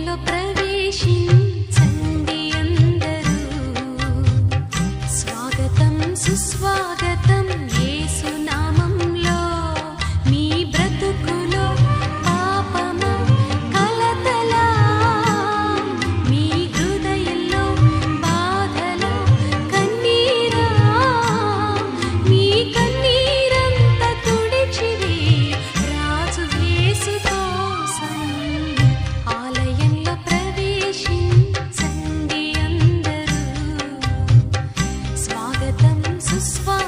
మందిరములో ప్రవేశించండి అందరూ. స్వాగతం సుస్వాగతం. nossos fãs.